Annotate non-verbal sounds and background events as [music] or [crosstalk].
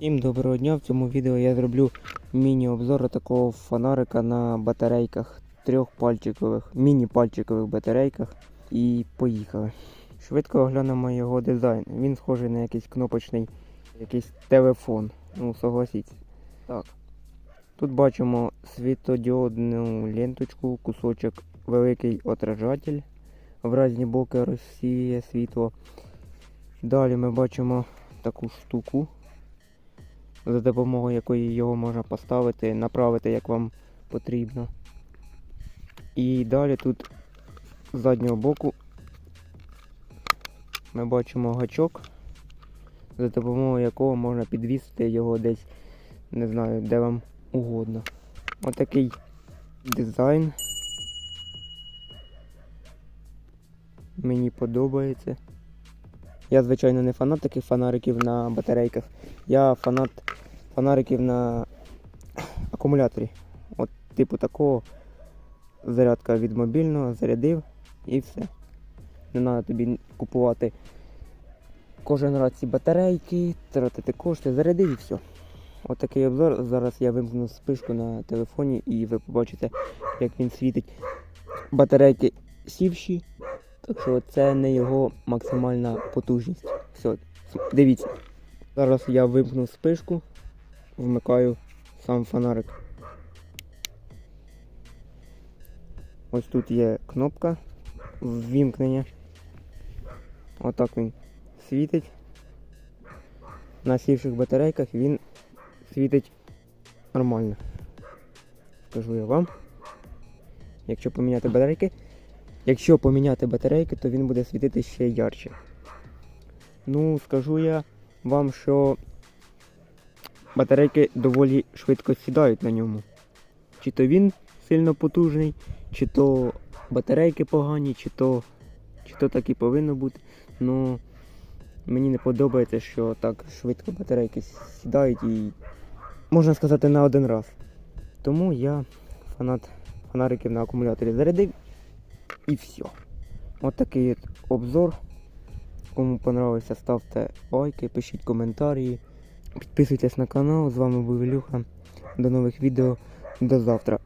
Всім доброго дня! В цьому відео я зроблю міні-обзор такого фонарика на батарейках трьохпальчикових, міні-пальчикових батарейках. І поїхали. Швидко оглянемо його дизайн. Він схожий на якийсь кнопочний якийсь телефон. Ну, согласіться. Так. Тут бачимо світодіодну ленточку, кусочок великий отражатель. В різні боки розсіє світло. Далі ми бачимо таку штуку за допомогою якої його можна поставити, направити як вам потрібно. І далі тут з заднього боку ми бачимо гачок, за допомогою якого можна підвісити його десь, не знаю, де вам угодно. Отакий дизайн. Мені подобається. Я, звичайно, не фанат таких фонариків на батарейках. Я фанат фонариків на [clears throat] акумуляторі. От типу такого зарядка від мобільного, зарядив і все. Не треба тобі купувати кожен раз ці батарейки, тратити кошти, зарядив і все. От такий обзор. Зараз я вимкну спишку на телефоні і ви побачите, як він світить. Батарейки сівші, так що це не його максимальна потужність. Все, дивіться. Зараз я вимкну спишку, вмикаю сам фонарик. Ось тут є кнопка ввімкнення. Отак він світить. На сівших батарейках він світить нормально. Скажу я вам. Якщо поміняти батарейки, якщо поміняти батарейки, то він буде світити ще ярче. Ну, скажу я вам, що батарейки доволі швидко сідають на ньому. Чи то він сильно потужний, чи то батарейки погані, чи то, чи то так і повинно бути. Ну мені не подобається, що так швидко батарейки сідають і можна сказати на один раз. Тому я фанат фонариків на акумуляторі зарядив і все. От такий обзор. Кому понравився, ставте лайки, пишіть коментарі. Підписуйтесь на канал. З вами був Ілюха. До нових відео. До завтра.